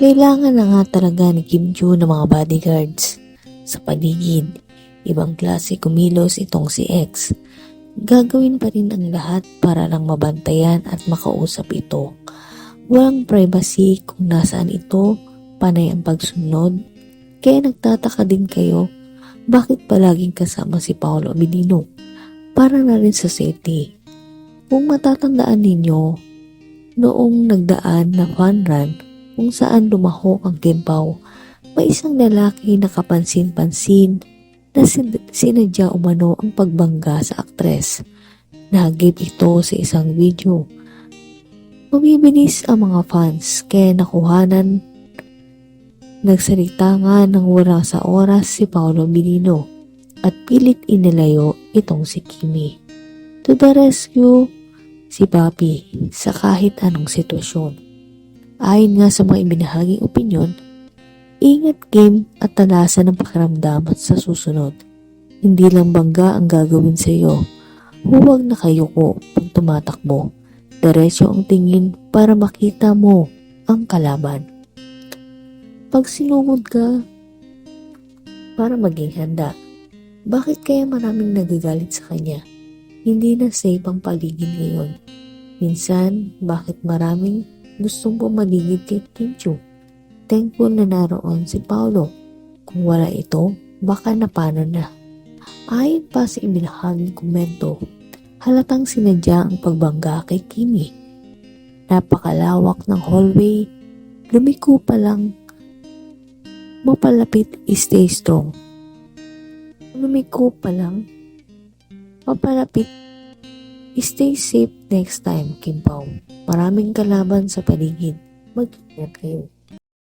Kailangan na nga talaga ni Kim Joo ng mga bodyguards sa paligid. Ibang klase kumilos itong si X. Gagawin pa rin ang lahat para lang mabantayan at makausap ito. Walang privacy kung nasaan ito, panay ang pagsunod. Kaya nagtataka din kayo, bakit palaging kasama si Paolo Abilino? Para na rin sa safety. Kung matatandaan ninyo, noong nagdaan na fun run, kung saan lumahok ang Kimpaw, may isang lalaki na kapansin-pansin na sin- sinadya umano ang pagbangga sa aktres. Nagib ito sa isang video. Bumibilis ang mga fans kaya nakuhanan Nagsalita nga ng wala sa oras si Paolo Bilino at pilit inilayo itong si Kimi. To the rescue, si Papi sa kahit anong sitwasyon. Ayon nga sa mga ibinahaging opinyon, ingat game at talasan ng pakiramdam at sa susunod. Hindi lang bangga ang gagawin sa iyo. Huwag na kayo ko pag tumatakbo. Diretso ang tingin para makita mo ang kalaban. Pag sinugod ka, para maging handa. Bakit kaya maraming nagagalit sa kanya? Hindi na safe ang paligid ngayon. Minsan, bakit maraming gustong pumaligid kay Kinchu? Thankful na naroon si Paolo. Kung wala ito, baka napano na. Ayon pa sa ibinahaging komento, halatang sinadya ang pagbangga kay Kimi. Napakalawak ng hallway, lumiko pa lang Mapalapit, stay strong. Lumiko pa lang. Mapalapit, stay safe next time, Kimpaw. Maraming kalaban sa paligid. Mag-ingat kayo.